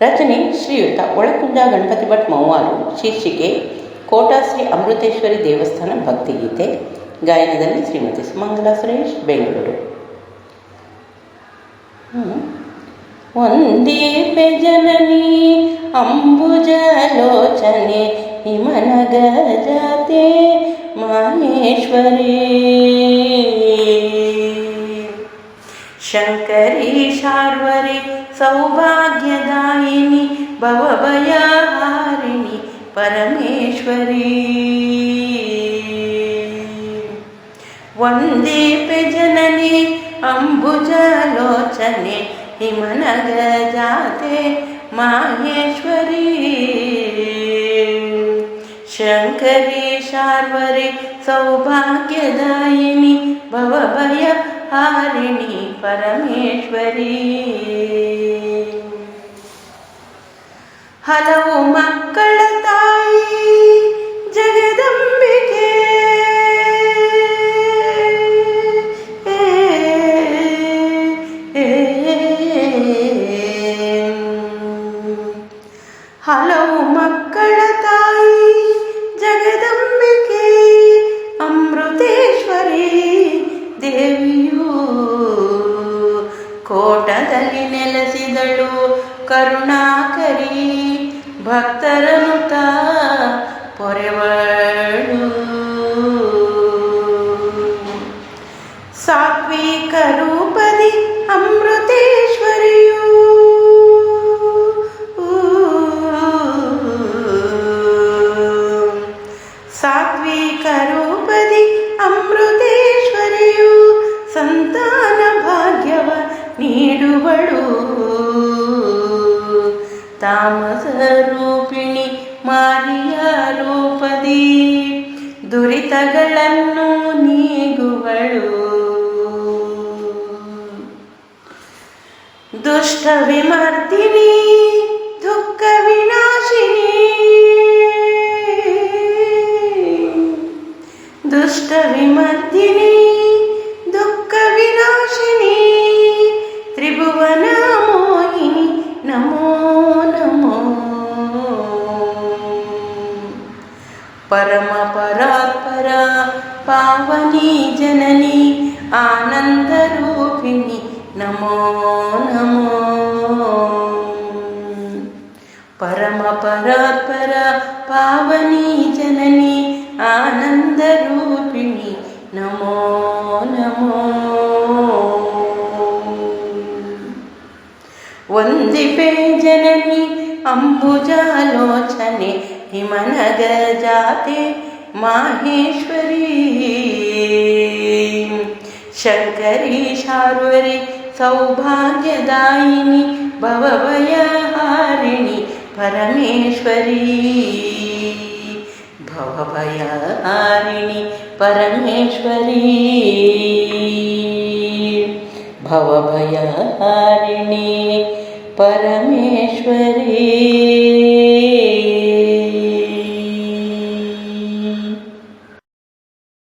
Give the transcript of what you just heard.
ರಚನೆ ಶ್ರೀಯುತ ಒಳಕುಂದ ಗಣಪತಿ ಭಟ್ ಮೌವಾರು ಶೀರ್ಷಿಕೆ ಕೋಟಾಶ್ರೀ ಅಮೃತೇಶ್ವರಿ ದೇವಸ್ಥಾನ ಭಕ್ತಿಗೀತೆ ಗಾಯನದಲ್ಲಿ ಶ್ರೀಮತಿ ಸುಮಂಗಲಾ ಸುರೇಶ್ ಬೆಂಗಳೂರು ಹ್ಮ್. ಒಂದೀಪೆ ಜನನಿ ಅಂಬುಜಲೋಚನೆ ಹಿಮನಗ ಜಾತೆ ಮಾಹೇಶ್ವರಿ शङ्करी शार्वरि सौभाग्यदायिनि भवभयहारिणि परमेश्वरी। वन्देऽपि जननि अम्बुजलोचने हिमनगजाते माहेश्वरी। शङ्करी शार्वरि सौभाग्यदायिनि भव ಭವಭಯ ಹಾರಿಣಿ ಪರಮೇಶ್ವರಿ ಹಲವು ಮಕ್ಕಳ ಕರುಣಾಕರಿ ಭಕ್ತರನು ತಾ ಪೊರೆವಳು. ಸಾತ್ವಿಕ ರೂಪದಿ ಅಮೃತೇಶ್ವರಿಯು. ಸಾತ್ವಿಕ ರೂಪದಿ ಅಮೃತೇಶ್ವರಿಯು ಸಂತಾನ ಭಾಗ್ಯವ ನೀಡುವಳು. ತಾಮಸ ರೂಪಿಣಿ ಮಾರಿಯ ರೂಪದಿ. ದುರಿತಗಳನ್ನು ನೀಗುವಳು. ದುಷ್ಟ ವಿಮರ್ದಿನಿ ದುಃಖ ವಿನಾಶಿನಿ. ದುಷ್ಟ ವಿಮರ್ದಿನಿ పరమ పరాత్పర పావని జనని ఆనందరూపిణి. నమో నమో. పరమ పరాత్పర పావని జనని ఆనందరూపిణి. నమో నమో. వందిపే జనని అంబుజాలోచనే. हिमनगर जाते माहेश्वरी। शंकरी शार्वरि सौभाग्यदायिनि भवभयहारिणि परमेश्वरी। भवभयहारिणि परमेश्वरी। भवभयहारिणि परमेश्वरी।